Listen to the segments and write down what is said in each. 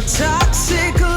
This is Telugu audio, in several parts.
Toxic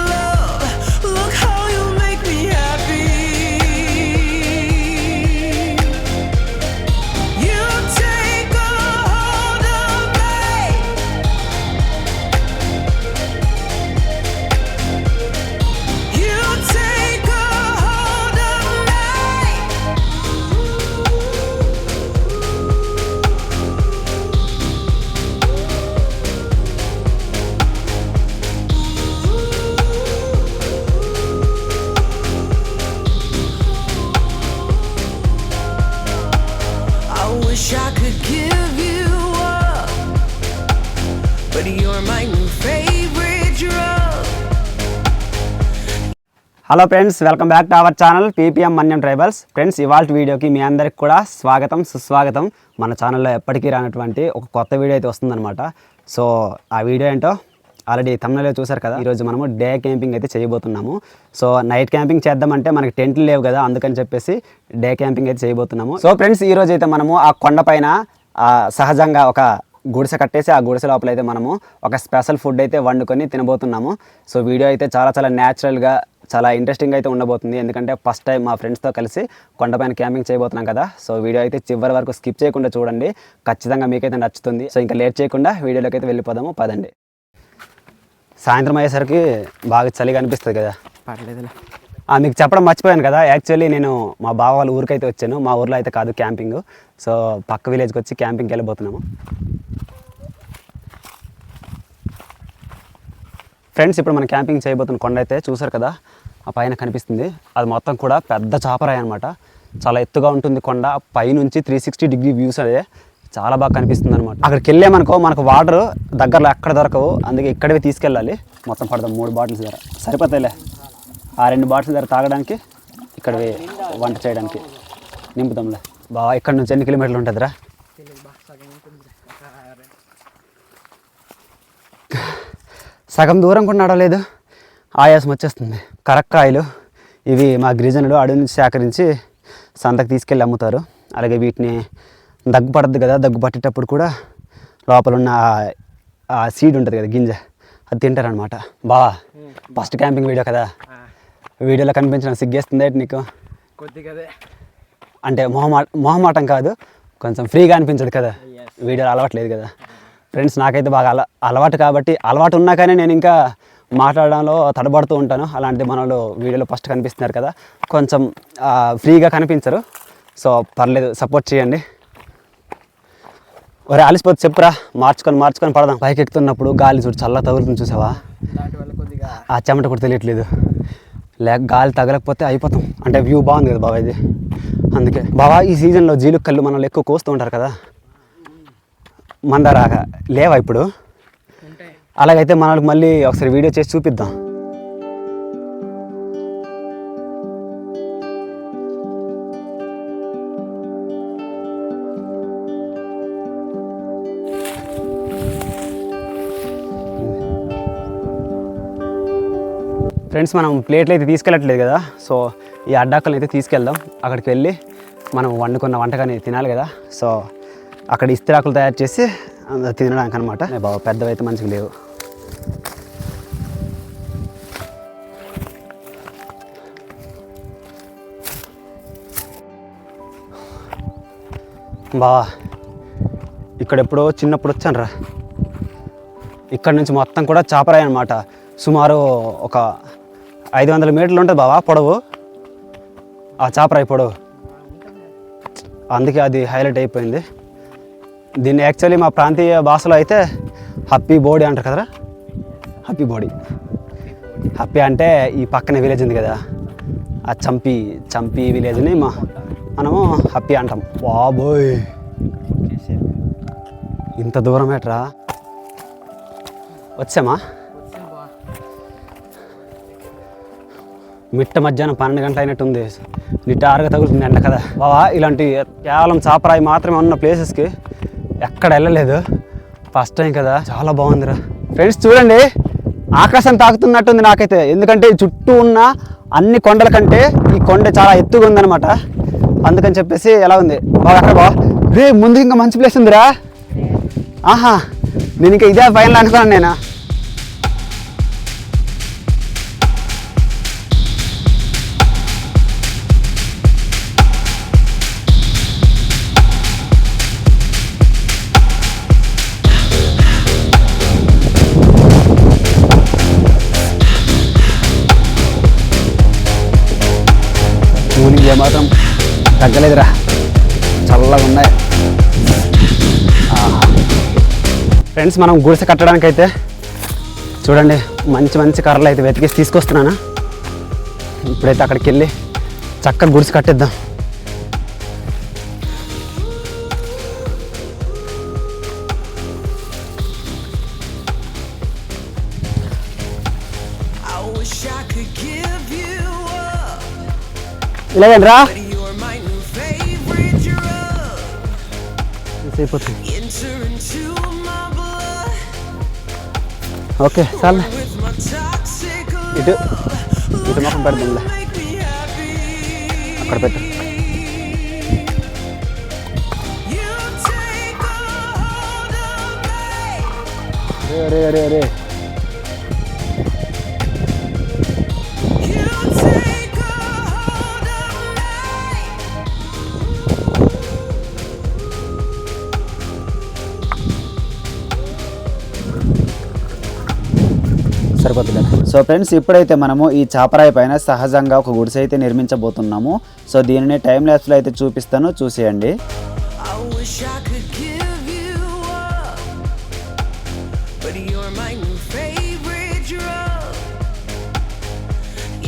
hello friends welcome back to our channel PPM Manyam tribals friends ఇవాళ వీడియోకి మీ అందరికి కూడా స్వాగతం సుస్వాగతం. మన ఛానల్లో ఎప్పటికీ రానటువంటి ఒక కొత్త వీడియో అయితే వస్తుందన్నమాట. సో ఆ వీడియో ఏంటో ఆల్రెడీ తమిళలో చూసారు కదా? ఈరోజు మనము డే క్యాంపింగ్ అయితే చేయబోతున్నాము. సో నైట్ క్యాంపింగ్ చేద్దామంటే మనకి టెంట్లు లేవు కదా? అందుకని చెప్పేసి డే క్యాంపింగ్ అయితే చేయబోతున్నాము. సో ఫ్రెండ్స్ ఈరోజు అయితే మనము ఆ కొండపైన సహజంగా ఒక గుడిసె కట్టేసి ఆ గుడిసె లోపల అయితే మనము ఒక స్పెషల్ ఫుడ్ అయితే వండుకొని తినబోతున్నాము. సో వీడియో అయితే చాలా చాలా న్యాచురల్గా చాలా ఇంట్రెస్టింగ్ అయితే ఉండబోతుంది. ఎందుకంటే ఫస్ట్ టైం మా ఫ్రెండ్స్తో కలిసి కొండపైన క్యాంపింగ్ చేయబోతున్నాం కదా. సో వీడియో అయితే చివరి వరకు స్కిప్ చేయకుండా చూడండి. ఖచ్చితంగా మీకైతే నచ్చుతుంది. సో ఇంకా లేట్ చేయకుండా వీడియోలోకి అయితే వెళ్ళిపోదాము. పదండి. సాయంత్రం అయ్యేసరికి బాగా చలిగా అనిపిస్తుంది కదా. పర్లేదులే. మీకు చెప్పడం మర్చిపోయాను కదా. యాక్చువల్లీ నేను మా బావ వాళ్ళ ఊరికైతే వచ్చాను. మా ఊర్లో అయితే కాదు క్యాంపింగ్ సో పక్క విలేజ్కి వచ్చి క్యాంపింగ్కి వెళ్ళిపోతున్నాము ఫ్రెండ్స్ ఇప్పుడు మనం క్యాంపింగ్ చేయబోతున్న కొండ అయితే చూసారు కదా? ఆ పైన కనిపిస్తుంది. అది మొత్తం కూడా పెద్ద చాపరాయి అనమాట చాలా ఎత్తుగా ఉంటుంది కొండ. పైనుంచి త్రీ సిక్స్టీ డిగ్రీ వ్యూస్ అదే. చాలా బాగా కనిపిస్తుంది అనమాట అక్కడికి వెళ్ళామనుకో మనకు వాటర్ దగ్గరలో ఎక్కడ దొరకవు. అందుకే ఇక్కడే తీసుకెళ్ళాలి. మొత్తం పడదాం మూడు బాటిల్స్ ధర సరిపోతాయిలే. ఆ రెండు బాటిల్స్ ధర తాగడానికి ఇక్కడ వంట చేయడానికి. నింపుతాంలే. బాగా ఇక్కడ నుంచి ఎన్ని కిలోమీటర్లు ఉంటుందిరా? సగం దూరం కూడా నడవలేదు. ఆయాసం వచ్చేస్తుంది. కరక్కాయలు ఇవి మా గిరిజనులు అడవి నుంచి సేకరించి సంతకు తీసుకెళ్ళి అమ్ముతారు. అలాగే వీటిని దగ్గు పడద్దు కదా దగ్గు పట్టేటప్పుడు కూడా లోపల ఉన్న ఆ- సీడ్ ఉంటుంది కదా గింజ అది తింటారనమాట బావా ఫస్ట్ క్యాంపింగ్ వీడియో కదా. వీడియోలో కనిపించడం సిగ్గేస్తుంది ఏంటి నీకు? కొద్దిగా అంటే మొహమా మొహమాటం కాదు కొంచెం ఫ్రీగా అనిపించదు కదా. వీడియోలు అలవాట్లేదు కదా. ఫ్రెండ్స్ నాకైతే బాగా అల అలవాటు కాబట్టి అలవాటు ఉన్నా కానీ నేను ఇంకా మాట్లాడడంలో తడబడుతూ ఉంటాను. అలాంటిది మనలో వీడియోలో ఫస్ట్ కనిపిస్తున్నారు కదా కొంచెం ఫ్రీగా కనిపించరు. సో పర్లేదు సపోర్ట్ చేయండి. ఒరే అలసిపోతే చెప్పురా మార్చుకొని మార్చుకొని పడదాం. పైకి ఎక్కుతున్నప్పుడు గాలి చూడు చల్ల తగులుతుంది చూసావా? కొద్దిగా ఆ చెమట కూడా తెలియట్లేదు. లేక గాలి తగలకపోతే అయిపోతాం. అంటే వ్యూ బాగుంది కదా బాబా ఇది. అందుకే బాబా ఈ సీజన్లో జీలు మనల్ని ఎక్కువ కోస్తూ ఉంటారు కదా. మందారాక లేవా ఇప్పుడు? అలాగైతే మనకు మళ్ళీ ఒకసారి వీడియో చేసి చూపిద్దాం. ఫ్రెండ్స్ మనం ప్లేట్లు అయితే తీసుకెళ్ళట్లేదు కదా. సో ఈ అడ్డాకలను అయితే తీసుకెళ్దాం. అక్కడికి వెళ్ళి మనం వండుకున్న వంటకాన్ని తినాలి కదా. సో అక్కడ ఇస్తిరాకులు తయారు చేసి అందులో తినడానికి అనమాట బాబా పెద్దవైతే మంచిగా లేవు. బావా ఇక్కడ ఎప్పుడో చిన్నప్పుడు వచ్చాను రా ఇక్కడ నుంచి మొత్తం కూడా చాపరాయి అనమాట సుమారు ఒక ఐదు వందల మీటర్లు ఉంటుంది బావా పొడవు. ఆ చాపరాయి పొడవు. అందుకే అది హైలైట్ అయిపోయింది. దీన్ని యాక్చువల్లీ మా ప్రాంతీయ భాషలో అయితే హప్పీ బోడీ అంటారు కదరా? హ్యాపీ బోడీ హప్పీ అంటే ఈ పక్కన విలేజ్ ఉంది కదా. ఆ చంపి చంపి విలేజ్ని మా మనము హప్పీ అంటాం. బాబోయ్ ఇంత దూరం ఏట్రా వచ్చామా? మిట్ట మధ్యాహ్నం పన్నెండు గంటల అయినట్టుంది. నిటారుగా తగులుతుంది ఎండ కదా. బావా ఇలాంటి కేవలం చాపరాయి మాత్రమే ఉన్న ప్లేసెస్కి ఎక్కడ వెళ్ళలేదు. ఫస్ట్ టైం కదా. చాలా బాగుందిరా. ఫ్రెండ్స్ చూడండి. ఆకాశం తాకుతున్నట్టుంది నాకైతే. ఎందుకంటే చుట్టూ ఉన్న అన్ని కొండల కంటే ఈ కొండ చాలా ఎత్తుగా ఉందన్నమాట. అందుకని చెప్పేసి ఎలా ఉంది? బాగా అక్కడ బావా. రే ముందు ఇంకా మంచి ప్లేస్ ఉందిరా. ఆహా. నేను ఇంకా ఇదే ఫైనల్ అనుకున్నాను నేను? తగ్గలేదురా. చల్లగా ఉన్నాయి. ఫ్రెండ్స్ మనం గుడిసె కట్టడానికి అయితే చూడండి మంచి మంచి కర్రలు అయితే వెతికేసి తీసుకొస్తున్నాను? ఇప్పుడైతే అక్కడికి వెళ్ళి చక్కగా గుడిసె కట్టిద్దాం. ఇలాగండి రా అయిపోతుంది ఓకే చాలు ఇటు. ఇటు మొఖం పెడదాంలే. అక్కడ పెట్టు me. అరే అరే అరే సో ఫ్రెండ్స్ ఇప్పుడైతే మనము ఈ చాపరాయి పైన సహజంగా ఒక గుడిసె అయితే నిర్మించబోతున్నాము. సో దీనిని టైం ల్యాప్స్లో అయితే చూపిస్తాను. చూసేయండి.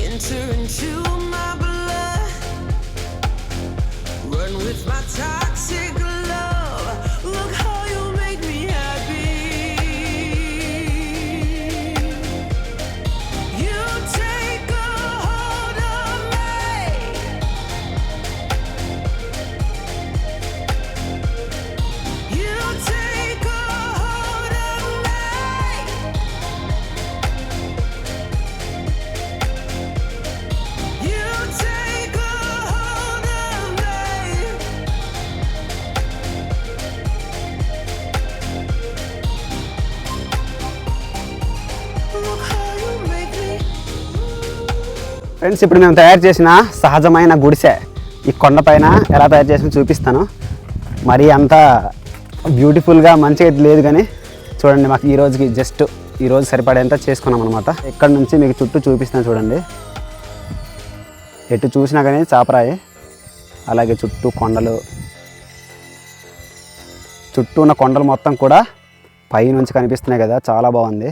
Into ఫ్రెండ్స్ ఇప్పుడు మేము తయారు చేసిన సహజమైన గుడిసె ఈ కొండపైన ఎలా తయారు చేసిన చూపిస్తాను. మరి అంత బ్యూటిఫుల్గా మంచిగా లేదు కానీ చూడండి మాకు ఈ రోజుకి జస్ట్ ఈ రోజు సరిపడేంత చేసుకున్నాం అనమాట ఇక్కడ నుంచి మీకు చుట్టూ చూపిస్తాను చూడండి. ఎటు చూసినా కానీ చాపరాయి అలాగే చుట్టూ కొండలు. చుట్టూ ఉన్న కొండలు మొత్తం కూడా పై నుంచి కనిపిస్తున్నాయి కదా చాలా బాగుంది.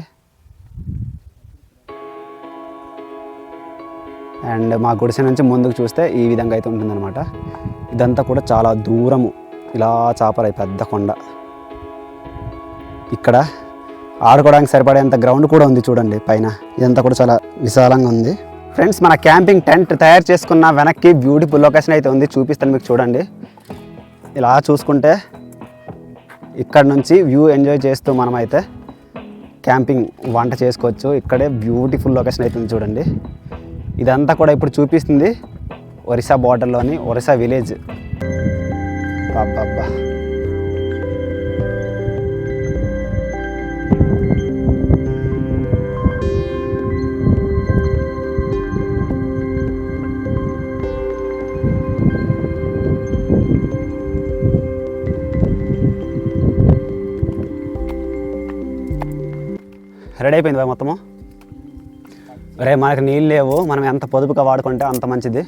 అండ్ మా గుడిసె నుంచి ముందుకు చూస్తే ఈ విధంగా అయితే ఉంటుందన్నమాట. ఇదంతా కూడా చాలా దూరము. ఇలా చాపరాయి పెద్ద కొండ. ఇక్కడ ఆడుకోవడానికి సరిపడేంత గ్రౌండ్ కూడా ఉంది చూడండి పైన. ఇదంతా కూడా చాలా విశాలంగా ఉంది. ఫ్రెండ్స్ మన క్యాంపింగ్ టెంట్ తయారు చేసుకున్న వెనక్కి బ్యూటిఫుల్ లొకేషన్ అయితే ఉంది. చూపిస్తాను మీకు చూడండి. ఇలా చూసుకుంటే ఇక్కడ నుంచి వ్యూ ఎంజాయ్ చేస్తూ మనమైతే క్యాంపింగ్ వంట చేసుకోవచ్చు. ఇక్కడే బ్యూటిఫుల్ లొకేషన్ అయితే ఉంది చూడండి. ఇదంతా కూడా ఇప్పుడు చూపిస్తుంది ఒరిస్సా బార్డర్లోని ఒరిస్సా విలేజ్. అబ్బా రెడీ అయిపోయింది బాయ్ మొత్తము? రే మనకి నీళ్ళు లేవు. మనం ఎంత పొదుపుగా వాడుకుంటే అంత మంచిది.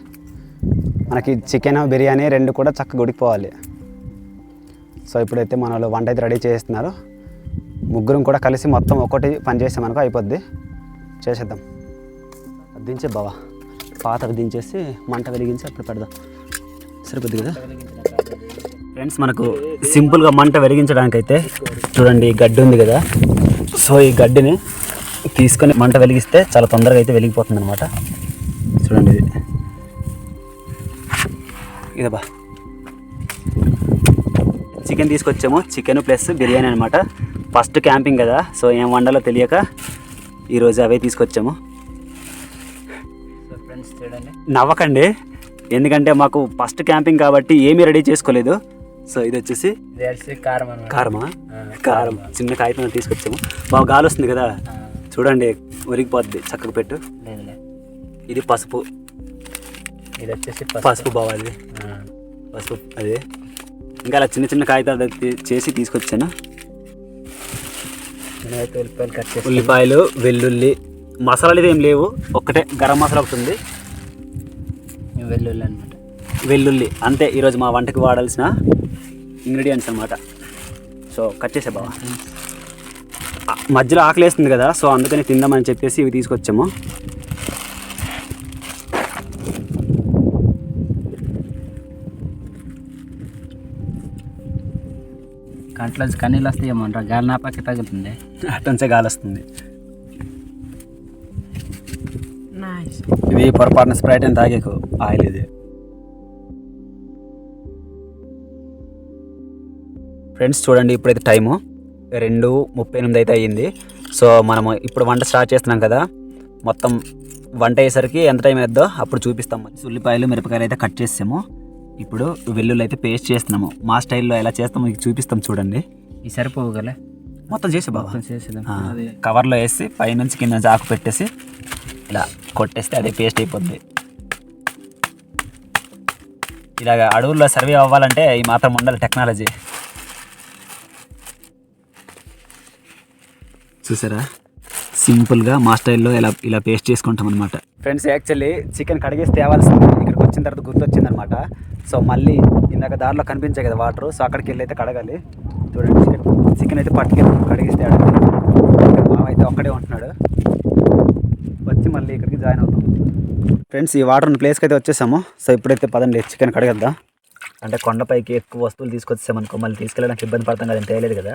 మనకి చికెన్ బిర్యానీ రెండు కూడా చక్కగా ఉడికిపోవాలి. సో ఇప్పుడైతే మన వాళ్ళు వంట అయితే రెడీ చేస్తున్నారు. ముగ్గురం కూడా కలిసి మొత్తం ఒకటి పని చేసామనుకో అయిపోద్ది. చేసేద్దాం. దించే బావా. పాతవి దించేసి మంట వెలిగించి అప్పుడు పెడదాం. సరిపోద్ది కదా? ఫ్రెండ్స్ మనకు సింపుల్గా మంట వెలిగించడానికి అయితే చూడండి ఈ గడ్డి ఉంది కదా. సో ఈ గడ్డిని తీసుకొని మంట వెలిగిస్తే చాలా తొందరగా అయితే వెలిగిపోతుంది అనమాట చూడండి ఇది. ఇదబ్బా. చికెన్ తీసుకొచ్చాము. చికెన్ ప్లస్ బిర్యానీ అనమాట ఫస్ట్ క్యాంపింగ్ కదా సో ఏం వండాలో తెలియక ఈరోజు అవే తీసుకొచ్చాము. నవ్వకండి. ఎందుకంటే మాకు ఫస్ట్ క్యాంపింగ్ కాబట్టి ఏమీ రెడీ చేసుకోలేదు. సో ఇది వచ్చేసి కారమా? ఆ, కారం. చిన్న కాగితం తీసుకొచ్చాము. బాగా గాలి వస్తుంది కదా. చూడండి ఉరిగిపోద్ది. చక్కగా పెట్టు. ఇది పసుపు. ఇది వచ్చేసి పసుపు. బావాలి. ఆ, పసుపు అదే. ఇంకా అలా చిన్న చిన్న కాగితాలు చేసి తీసుకొచ్చాను? నేనైతే ఉల్లిపాయలు కట్ చేసి ఉల్లిపాయలు వెల్లుల్లి మసాలాలు ఏం లేవు. ఒక్కటే గరం మసాలా ఒకటి ఉంది. వెల్లుల్లి అనమాట వెల్లుల్లి. అంతే ఈరోజు మా వంటకి వాడాల్సిన ఇంగ్రీడియంట్స్ అనమాట సో కట్ చేసే బావా. మధ్యలో ఆకలి వేస్తుంది కదా సో అందుకని తిందామని చెప్పేసి ఇవి తీసుకొచ్చాము. కంట్లో కన్నీళ్ళు వస్తాయి ఏమంటారు గాలి నాపాకి తగులుతుంది. అటంచే గాలి వస్తుంది ఇది పొరపాటున స్ప్రైట్ అని తాగేకు ఆయిల్ ఇది. ఫ్రెండ్స్ చూడండి ఇప్పుడైతే టైము. రెండు ముప్పై ఎనిమిది అయితే అయ్యింది. సో మనము ఇప్పుడు వంట స్టార్ట్ చేస్తున్నాం కదా. మొత్తం వంట అయ్యేసరికి ఎంత టైం అవుద్దో అప్పుడు చూపిస్తాం. ఉల్లిపాయలు మిరపకాయలు అయితే కట్ చేసాము ఇప్పుడు వెల్లుల్లి అయితే పేస్ట్ చేస్తున్నాము. మా స్టైల్లో ఎలా చేస్తామో మీకు చూపిస్తాం చూడండి. ఈ సరిపోగలే మొత్తం చేసే బాబా చేసేదాం కవర్లో వేసి పైనుంచి కింద నుంచి ఆకు పెట్టేసి ఇలా కొట్టేస్తే అదే పేస్ట్ అయిపోద్ది. ఇలాగ అడవుల్లో సర్వే అవ్వాలంటే ఈ మాత్రం ఉండాలి టెక్నాలజీ. చూసారా? సింపుల్గా మా స్టైల్లో ఇలా ఇలా పేస్ట్ చేసుకుంటాం అనమాట ఫ్రెండ్స్ యాక్చువల్లీ చికెన్ కడిగేసి తేవాల్సింది ఇక్కడికి వచ్చిన తర్వాత గుర్తొచ్చింది అనమాట సో మళ్ళీ ఇందాక దారిలో కనిపించాయి కదా వాటర్ సో అక్కడికి వెళ్ళి అయితే కడగాలి. చూడండి చికెన్ చికెన్ అయితే పట్టుకెళ్ళి కడిగేస్తే అడగాలి అయితే ఒక్కడే ఉంటున్నాడు. వచ్చి మళ్ళీ ఇక్కడికి జాయిన్ అవుతాం. ఫ్రెండ్స్ ఈ వాటర్ ప్లేస్కి అయితే వచ్చేసాము. సో ఇప్పుడైతే పదండి చికెన్ కడగద్దాం. అంటే కొండపైకి ఎక్కువ వస్తువులు తీసుకొచ్చామనుకో మళ్ళీ తీసుకెళ్ళడానికి ఇబ్బంది పడతాం కదా తెలియదు కదా.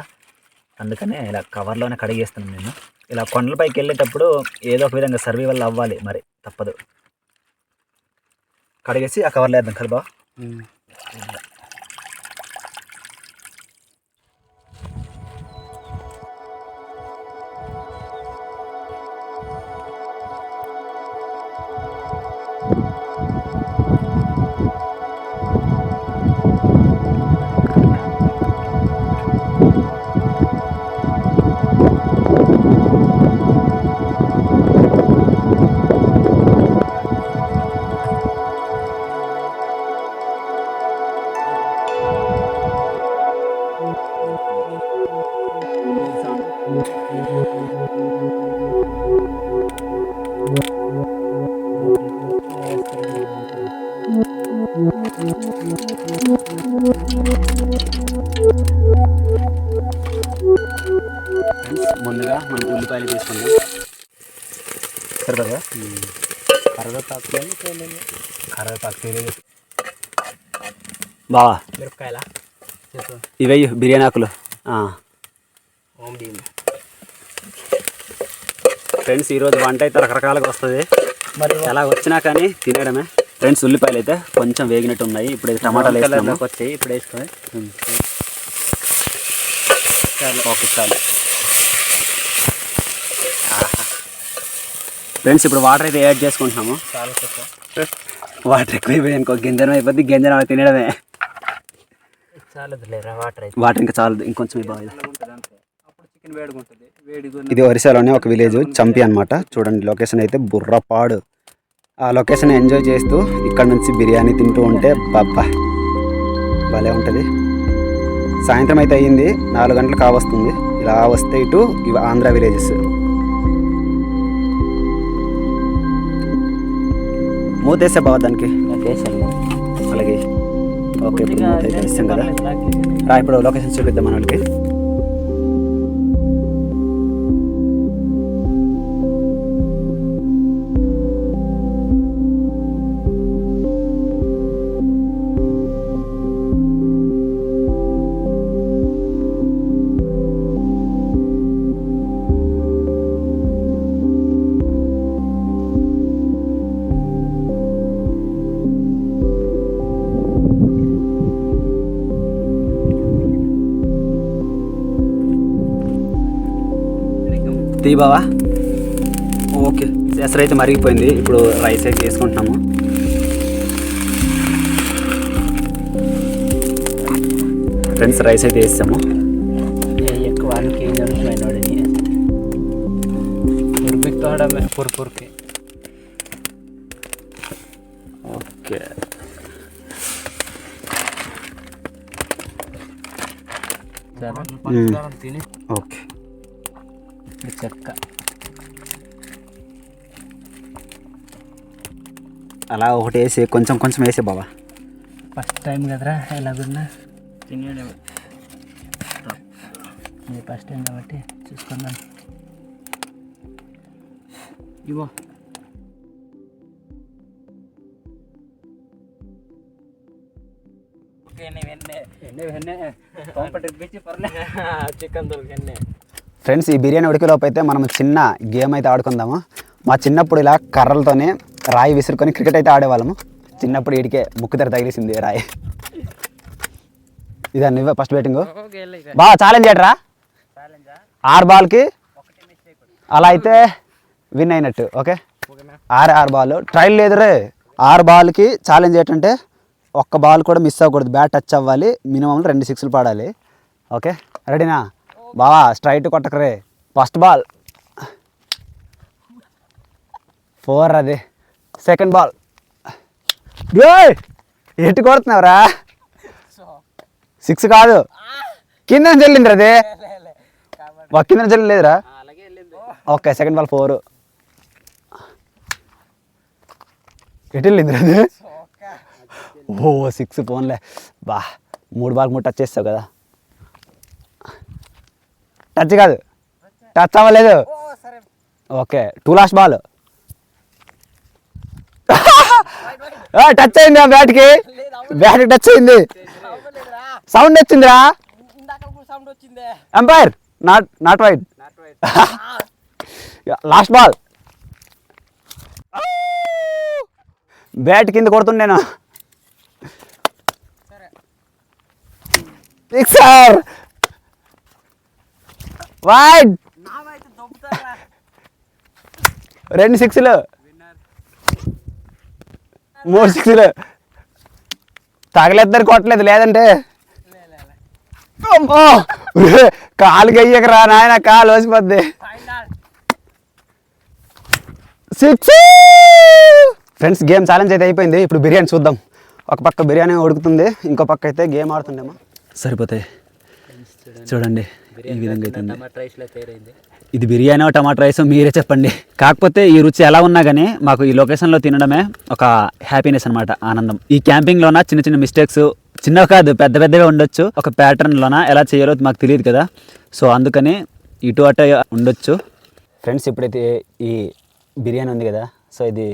అందుకనే ఇలా కవర్లోనే కడిగేస్తున్నాను నేను ఇలా కొండలపైకి వెళ్ళేటప్పుడు ఏదో ఒక విధంగా సర్వైవల్ అవ్వాలి మరి తప్పదు. కడిగేసి ఆ కవర్లో వేద్దాం కదా ముందుగా మనం ఉల్లిపాయలు తీసుకుందాం. సరిపదా కరివేపాకు కరివేపాకు తెలియదు బావా మిరపకాయల? ఇవే బిర్యానీ ఆకులు ఆ. ఓం భీమ్ ఫ్రెండ్స్ ఈరోజు వంట అయితే రకరకాలుగా వస్తుంది. మరి ఎలా వచ్చినా కానీ తినేయడమే. ఫ్రెండ్స్ ఉల్లిపాయలు అయితే కొంచెం వేగినట్టు ఉన్నాయి ఇప్పుడు టమాటాలు కలర్లోకి వచ్చాయి ఇప్పుడు వేసుకొని చాలు. ఓకే చాలు. ఫ్రెండ్స్ ఇప్పుడు వాటర్ అయితే యాడ్ చేసుకుంటున్నాము. వాటర్ ఎక్కువైపోయి అనుకో గింజనం అయిపోద్ది గింజనం తినడమే చాలదు వాటర్ వాటర్ ఇంకా చాలదు ఇంకొంచెం అప్పుడు చికెన్ వేడిగా ఇది ఒరిస్సాలోనే ఒక విలేజ్ చంపి అన్నమాట. చూడండి లొకేషన్ అయితే బుర్రపాడు. ఆ లొకేషన్ ఎంజాయ్ చేస్తూ ఇక్కడ నుంచి బిర్యానీ తింటూ ఉంటే బాబ్బా భలే ఉంటుంది. సాయంత్రం అయితే అయ్యింది నాలుగు గంటలు కావస్తుంది ఇలా వస్తే ఇటు ఇవి ఆంధ్ర విలేజెస్ మూతేసే బావ దానికి. అలాగే. ఓకే ఇప్పుడు మూత కదా. రా ఇప్పుడు లొకేషన్ చూపిద్దాం మన వాళ్ళకి తీ బావా? ఓకే. ఎసరు అయితే మరిగిపోయింది. ఇప్పుడు రైస్ అయితే వేసుకుంటున్నాము. ఫ్రెండ్స్ రైస్ అయితే వేసాము. ఎక్కువ పురుపుకి తోడమే పురుపురికి ఓకే. తిని ఓకే చెక్క. అలా ఒకటి వేసి కొంచెం కొంచెం వేసే బావా. ఫస్ట్ టైం కదరా ఎలాగున్నా? తినేయడం ఇది ఫస్ట్ టైం కాబట్టి చూసుకుందాం. ఇవో చికెన్ దొరికెన్నే ఫ్రెండ్స్ ఈ బిర్యానీ ఉడికేలోపు అయితే మనం చిన్న గేమ్ అయితే ఆడుకుందాము. మా చిన్నప్పుడు ఇలా కర్రలతోనే రాయి విసురుకొని క్రికెట్ అయితే ఆడేవాళ్ళము. చిన్నప్పుడు ఇడికే ముక్కు తెర తగిలేసింది రాయి. ఇదా నువ్వే ఫస్ట్ బ్యాటింగ్ బాగా ఛాలెంజ్ చేయటరా. ఆరు బాల్కి అలా అయితే విన్ అయినట్టు ఓకే ఆరు ఆరు బాల్ ట్రైల్ లేదు రే. ఆరు బాల్కి ఛాలెంజ్ ఏంటంటే ఒక్క బాల్ కూడా మిస్ అవ్వకూడదు. బ్యాట్ టచ్ అవ్వాలి. మినిమం రెండు సిక్స్లు పడాలి. ఓకే రెడీనా బావా స్ట్రైట్ కొట్టకరే. ఫస్ట్ బాల్ ఫోర్ అది. సెకండ్ బాల్ ఎటు కొడుతున్నావురా? సిక్స్ కాదు. కింద చెల్లింది అది. ఒక కింద చెల్లి లేదురా? ఓకే సెకండ్ బాల్ ఫోర్ ఎటు వెళ్ళింది అది? ఓ సిక్స్ ఫోన్లే బా మూడు బాల్ మూడు టచ్ చేస్తావు కదా. టచ్ కాదు. టచ్ అవ్వలేదు. Okay two last ball touch అయింది ఆ బ్యాట్కి బ్యాట్ టచ్ అయింది. సౌండ్ వచ్చిందిరా? Umpire not not right last ball bat కింద కొడుతుండేనా సిక్సర్ దొబ్బుతారా? రెండు సిక్స్లు విన్నర్ మూడు సిక్స్లు తగలేద్దరు కొట్టలేదు లేదంటే? అమ్మో! కాలు గయ్యకరా నాయన కాలు వచ్చిపోద్ది final. Six friends game challenge అయితే అయిపోయింది. ఇప్పుడు బిర్యానీ చూద్దాం. ఒక పక్క బిర్యానీ ఉడుకుతుంది ఇంకో పక్క అయితే గేమ్ ఆడుతుండేమో సరిపోతాయి. చూడండి. ఈ విధంగా అయితే ఇది బిర్యానీ టమాటా రైస్ మీరే చెప్పండి. కాకపోతే ఈ రుచి ఎలా ఉన్నా కానీ మాకు ఈ లొకేషన్లో తినడమే ఒక హ్యాపీనెస్ అనమాట ఆనందం. ఈ క్యాంపింగ్లోన చిన్న చిన్న మిస్టేక్స్ చిన్నవి కాదు పెద్ద పెద్దగా ఉండొచ్చు. ఒక ప్యాటర్న్లోన ఎలా చేయాలో మాకు తెలియదు కదా. సో అందుకని ఇటు అటు ఉండొచ్చు. ఫ్రెండ్స్ ఇప్పుడైతే ఈ బిర్యానీ ఉంది కదా. సో ఇది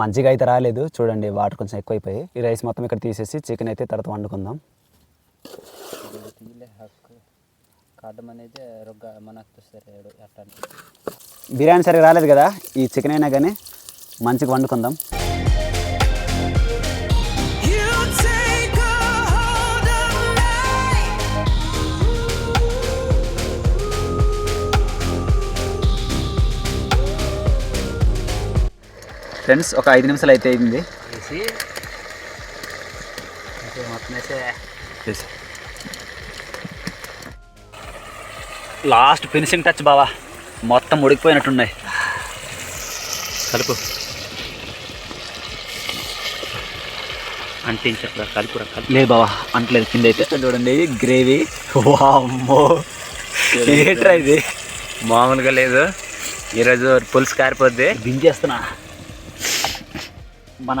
మంచిగా అయితే రాలేదు. చూడండి వాటర్ కొంచెం ఎక్కువైపోయి. ఈ రైస్ మొత్తం ఇక్కడ తీసేసి చికెన్ అయితే తర్వాత వండుకుందాం. కాటం అనేది రొగ్గ మనకు సరే అట్లా బిర్యానీ సరిగా రాలేదు కదా? ఈ చికెన్ అయినా కానీ మంచిగా వండుకుందాం. ఫ్రెండ్స్ ఒక ఐదు నిమిషాలు అయితే అయింది. వేసి మొత్తం వేసే లాస్ట్ ఫినిషింగ్ టచ్ బావా. మొత్తం ఉడికిపోయినట్టున్నాయి కలుపు. అంటించరా కలుపురా కలుపు. లేదు బావా అంటలేదు కింద అయితే. చూడండి గ్రేవీ. వామ్మో. ఏంట్రా ఇది? మామూలుగా లేదు. ఈరోజు పులుసు కారిపోద్ది. దించేస్తున్నా మన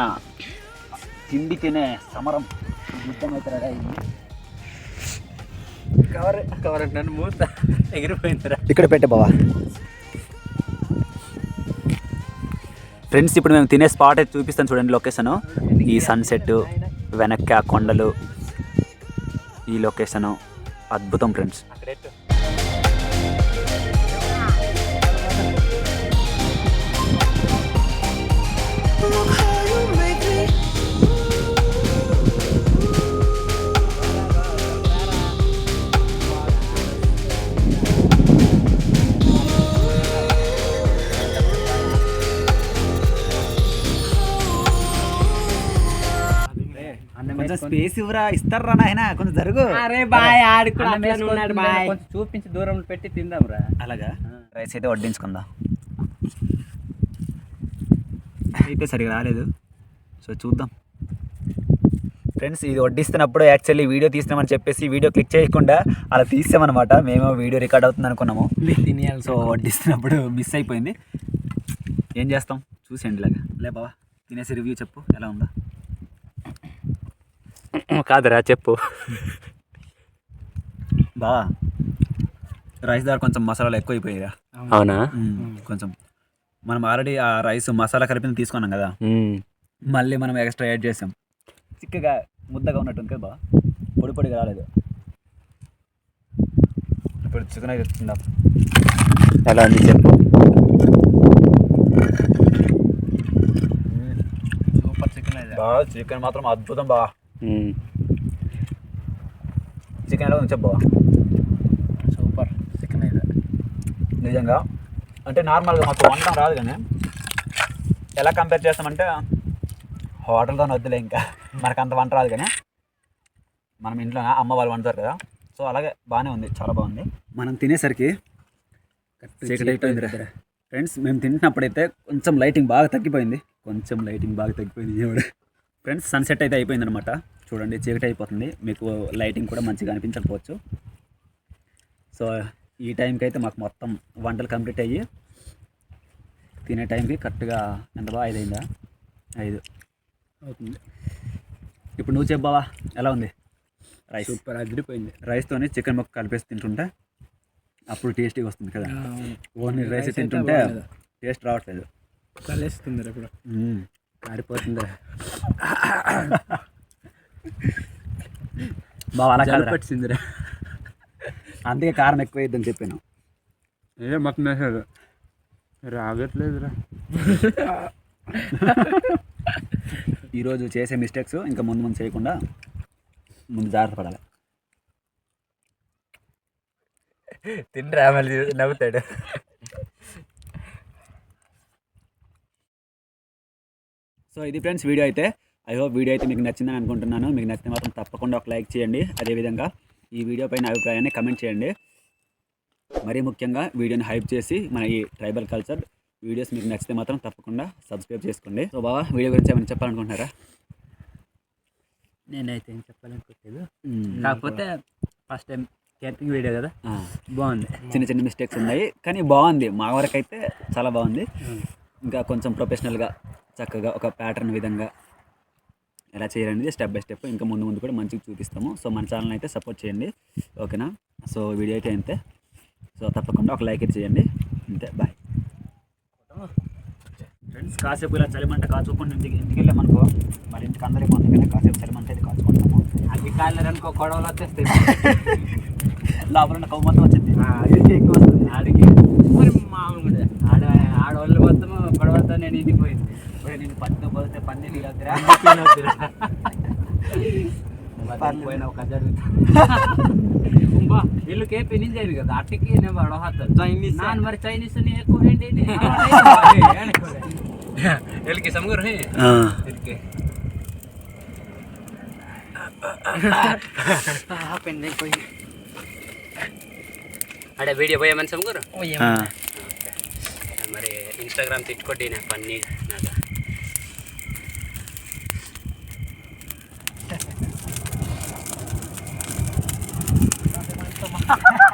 తిండి తినే సమరం యుద్ధం అయితే రెడీ అయింది. కవర్ కవర్ మూత ఎగిరిపోయిందిరా. ఇక్కడ పెట్టే బావా. ఫ్రెండ్స్ ఇప్పుడు మేము తినే స్పాట్ అయితే చూపిస్తాను చూడండి లొకేషను. ఈ సన్సెట్ వెనక్కి ఆ కొండలు ఈ లొకేషను. అద్భుతం ఫ్రెండ్స్. స్పేస్ ఇవ్వరా ఇస్తారా నాయన కొంచెం జరుగు. అరే బాయ్ ఆడుకుని అట్లనే ఉన్నాడు బాయ్. కొంచెం చూపించి దూరం పెట్టి తిందాం రా అలాగా రైస్ అయితే వడ్డించుకుందాం. అయితే సరిగా రాలేదు. సో చూద్దాం. ఫ్రెండ్స్ ఇది వడ్డిస్తున్నప్పుడు యాక్చువల్లీ వీడియో తీస్తున్నామని చెప్పేసి వీడియో క్లిక్ చేయకుండా అలా తీసామన్నమాట. మేము వీడియో రికార్డ్ అవుతుంది అనుకున్నాము. తినేయాలి. సో వడ్డిస్తున్నప్పుడు మిస్ అయిపోయింది. ఏం చేస్తాం? చూసేయండి ఇలాగా లే బావా తినేసి రివ్యూ చెప్పు ఎలా ఉందో? కాదురా చెప్పు. బా రైస్ దగ్గర కొంచెం మసాలాలు ఎక్కువ అయిపోయాయిరా అవునా కొంచెం. మనం ఆల్రెడీ ఆ రైస్ మసాలా కలిపింది తీసుకున్నాం కదా. మళ్ళీ మనం ఎక్స్ట్రా యాడ్ చేసాం. చిక్కగా ముద్దగా ఉన్నట్టుంది కదా బా పొడి పొడిగా రాలేదు. ఇప్పుడు చికెన్ అయితే తిందా. ఎలా ఉంది చెప్పు. సూపర్ చికెన్ అయితే. బా చికెన్ మాత్రం అద్భుతం బా. చికెన్ ఎలా ఉంది. సూపర్ చికెన్ అయితే. నిజంగా? అంటే నార్మల్గా మాకు వండడం రాదు కానీ ఎలా కంపేర్ చేస్తామంటే హోటల్తో వద్దులే ఇంకా. మనకు అంత వంట రాదు కానీ మనం ఇంట్లో అమ్మ వాళ్ళు వండుతారు కదా. సో అలాగే బాగానే ఉంది చాలా బాగుంది. మనం తినేసరికి చీకటి అయిపోయింది ఫ్రెండ్స్ మేము తింటున్నప్పుడైతే కొంచెం లైటింగ్ బాగా తగ్గిపోయింది. కొంచెం లైటింగ్ బాగా తగ్గిపోయింది. దేవుడు ఫ్రెండ్స్ సన్సెట్ అయితే అయిపోయింది అనమాట చూడండి చీకటి అయిపోతుంది. మీకు లైటింగ్ కూడా మంచిగా అనిపించకపోవచ్చు. సో ఈ టైంకి అయితే మాకు మొత్తం వంటలు కంప్లీట్ అయ్యి తినే టైంకి కరెక్ట్గా ఎంత బాగా ఐదు అయిందా? ఐదు. అవుతుంది. ఇప్పుడు నువ్వు చెప్పావా ఎలా ఉంది? రైస్ సూపర్ అదిరిపోయింది. రైస్తోని చికెన్ ముక్క కలిపేసి తింటుంటే అప్పుడు టేస్టీగా వస్తుంది కదా. ఓన్లీ రైస్ తింటుంటే. టేస్ట్ రావట్లేదు. కలిస్తుంది ఇప్పుడు. మ్మ్. బావ అలా. పెట్టిందిరా అందుకే కారం ఎక్కువ వేయద్దని చెప్పాను. ఏ మొత్తం వేసాడు రాగట్లేదురా. ఈరోజు చేసే మిస్టేక్స్ ఇంకా ముందు ముందు చేయకుండా ముందు జాగ్రత్త పడాలి. తినరా మళ్ళీ నవ్వుతాడు. సో ఇది ఫ్రెండ్స్ వీడియో అయితే. ఐ హోప్ వీడియో అయితే మీకు నచ్చిందని అనుకుంటున్నాను. మీకు నచ్చితే మాత్రం తప్పకుండా ఒక లైక్ చేయండి. అదేవిధంగా ఈ వీడియో పైన అభిప్రాయాన్ని కమెంట్ చేయండి. మరీ ముఖ్యంగా వీడియోని హైప్ చేసి మన ఈ ట్రైబల్ కల్చర్ వీడియోస్ మీకు నచ్చితే మాత్రం తప్పకుండా సబ్స్క్రైబ్ చేసుకోండి. సో బాబా వీడియో గురించి ఏమైనా చెప్పాలనుకుంటున్నారా? నేనైతే ఏం చెప్పాలనుకోలేదు మ్మ్. కాకపోతే ఫస్ట్ టైం క్యాంపింగ్ వీడియో కదా. బాగుంది. చిన్న చిన్న మిస్టేక్స్ ఉన్నాయి. కానీ బాగుంది. మా వరకు అయితే చాలా బాగుంది. ఇంకా కొంచెం ప్రొఫెషనల్గా చక్కగా ఒక ప్యాటర్న్ విధంగా ఎలా చేయాలనేది స్టెప్ బై స్టెప్ ఇంకా ముందు ముందు కూడా మంచిగా చూపిస్తాము. సో మన ఛానల్ అయితే సపోర్ట్ చేయండి. ఓకేనా సో వీడియో అయితే అంతే సో తప్పకుండా ఒక లైక్ అయితే చేయండి. అంతే బాయ్ ఫ్రెండ్స్ కాసేపు ఇలా చలిమంట కాచుకుంటూ ఇంటికి ఇంటికి వెళ్ళామనుకో మరి ఇంటికి అందరికీ ఉంది కదా కాసేపు చలిమంట అయితే కాచుకుంటాము. అది కాళ్ళు అనుకో గొడవలు వచ్చేస్తాయి. లోపల ఉన్న మొత్తం వచ్చింది. అది ఎక్కువ వస్తుంది. ఆడికి మరి మామూలు ఆడ ఆడవాళ్ళు మొత్తం గొడవలతో నేను ఇంటికి పోయింది. ఒరేయ్, నేను పట్టుతో పోతే పన్నీ ఫీల్ అవుతారా పోయిన ఒక వీళ్ళకి ఫినిష్ అయింది కదా అట్టికి నేను పడవద్దు చైనీస్ నాన్న మరి చైనీస్ ఎక్కువ ఏంటి వీళ్ళకి సమగూరు పెండింగ్ పోయి అడే వీడియో పోయామని సమగూరు? మరి ఇన్స్టాగ్రామ్ తిట్టుకోండి నా పన్నీ నాకు